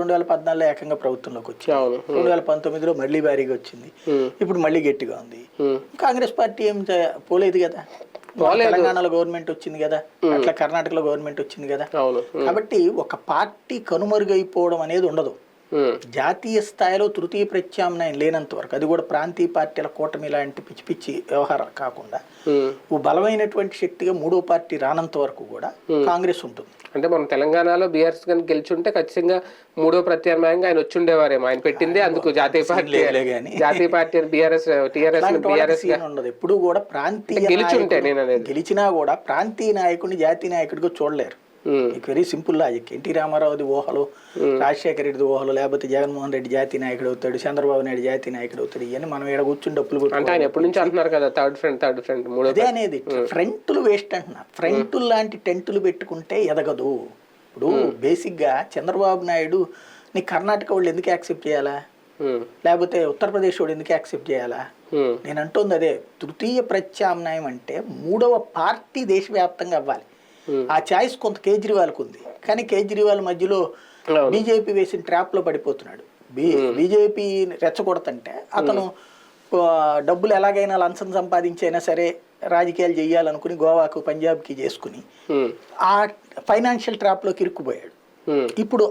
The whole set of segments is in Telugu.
రెండు వేల పద్నాలుగులో ఏకంగా ప్రభుత్వంలోకి వచ్చింది. రెండు వేల పంతొమ్మిదిలో మళ్ళీ భారీగా వచ్చింది. ఇప్పుడు మళ్ళీ గట్టిగా ఉంది. కాంగ్రెస్ పార్టీ ఏం పోలేదు కదా. తెలంగాణలో గవర్నమెంట్ వచ్చింది కదా. అట్లా కర్ణాటకలో గవర్నమెంట్ వచ్చింది కదా. కాబట్టి ఒక పార్టీ కనుమరుగైపోవడం అనేది ఉండదు. జాతీయ స్థాయిలో తృతీయ ప్రత్యామ్నాయం లేనంత వరకు అది కూడా ప్రాంతీయ పార్టీల కూటమి లాంటి పిచ్చి పిచ్చి వ్యవహారాలు కాకుండా బలమైనటువంటి శక్తిగా మూడో పార్టీ రానంత వరకు కూడా కాంగ్రెస్ ఉంటుంది. అంటే మనం తెలంగాణలో బీఆర్ఎస్ కానీ గెలిచుంటే ఖచ్చితంగా మూడో ప్రత్యామ్నాయంగా ఆయన వచ్చుండేవారేమో ఆయన పెట్టింది అందుకు జాతీయ పార్టీ. జాతీయ పార్టీ బీఆర్ఎస్ టీఆర్ఎస్ బీఆర్ఎస్ ఉండదు ఎప్పుడు కూడా ప్రాంతీయ గెలిచుంటే నేను అనేది. గెలిచినా కూడా ప్రాంతీయ నాయకుడిని జాతీయ నాయకుడిగా చూడలేరు మీకు వెరీ సింపుల్ లాజిక్ ఎన్టీ రామారావుది ఊహలు రాజశేఖర రెడ్డిది ఊహలు లేకపోతే జగన్మోహన్ రెడ్డి జాతీయ నాయకుడు అవుతాడు చంద్రబాబు నాయుడు జాతీయ నాయకుడు అవుతాడు ఇవన్నీ మనం ఇక్కడ కూర్చుని డప్పులు అంటే కొట్టుకోవాలి. ఆయన ఎప్పటి నుంచి అంటున్నారు కదా థర్డ్ ఫ్రంట్ థర్డ్ ఫ్రంట్ అదే అనేది ఫ్రంట్లు వేస్ట్ అంటున్నా ఫ్రంట్లు లాంటి టెంటులు పెట్టుకుంటే ఎదగదు. ఇప్పుడు బేసిక్గా చంద్రబాబు నాయుడు నీ కర్ణాటక వాళ్ళు ఎందుకు యాక్సెప్ట్ చేయాలా? లేకపోతే ఉత్తరప్రదేశ్ వాడు ఎందుకు యాక్సెప్ట్ చేయాలా? నేను అంటుంది అదే తృతీయ ప్రత్యామ్నాయం అంటే మూడవ పార్టీ దేశవ్యాప్తంగా అవ్వాలి. Hmm. ఆ ఛాయిస్ కొంత కేజ్రీవాల్కి ఉంది. కానీ కేజ్రీవాల్ మధ్యలో. బీజేపీ వేసిన ట్రాప్లో పడిపోతున్నాడు బీజేపీ రెచ్చగొడతంటే అతను డబ్బులు ఎలాగైనా లంచం సంపాదించైనా సరే రాజకీయాలు చేయాలనుకుని గోవాకు పంజాబ్కి చేసుకుని ఆ ఫైనాన్షియల్ ట్రాప్లోకి ఇరుక్కుపోయాడు. ఉమ్, ఇప్పుడు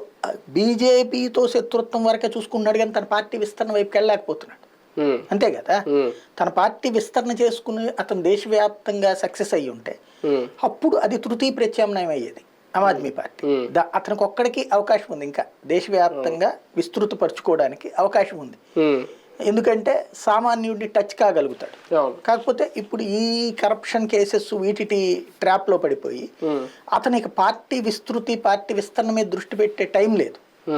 బీజేపీతో శత్రుత్వం వరకే చూసుకున్నాడు కానీ తన పార్టీ విస్తరణ వైపుకి వెళ్ళలేకపోతున్నాడు. అంతే కదా? తన పార్టీ విస్తరణ చేసుకుని అతను దేశవ్యాప్తంగా సక్సెస్ అయ్యి ఉంటే అప్పుడు అది తృతీయ ప్రత్యామ్నాయం అయ్యేది ఆమ్ ఆద్మీ పార్టీ. అతనికి ఒక్కడికి అవకాశం ఉంది ఇంకా. దేశవ్యాప్తంగా విస్తృతపరచుకోవడానికి అవకాశం ఉంది. ఎందుకంటే సామాన్యుడిని టచ్ కాగలుగుతాడు. కాకపోతే ఇప్పుడు ఈ కరప్షన్ కేసెస్ వీటి ట్రాప్లో పడిపోయి అతనికి పార్టీ విస్తృతి పార్టీ విస్తరణ మీద దృష్టి పెట్టే టైం లేదు.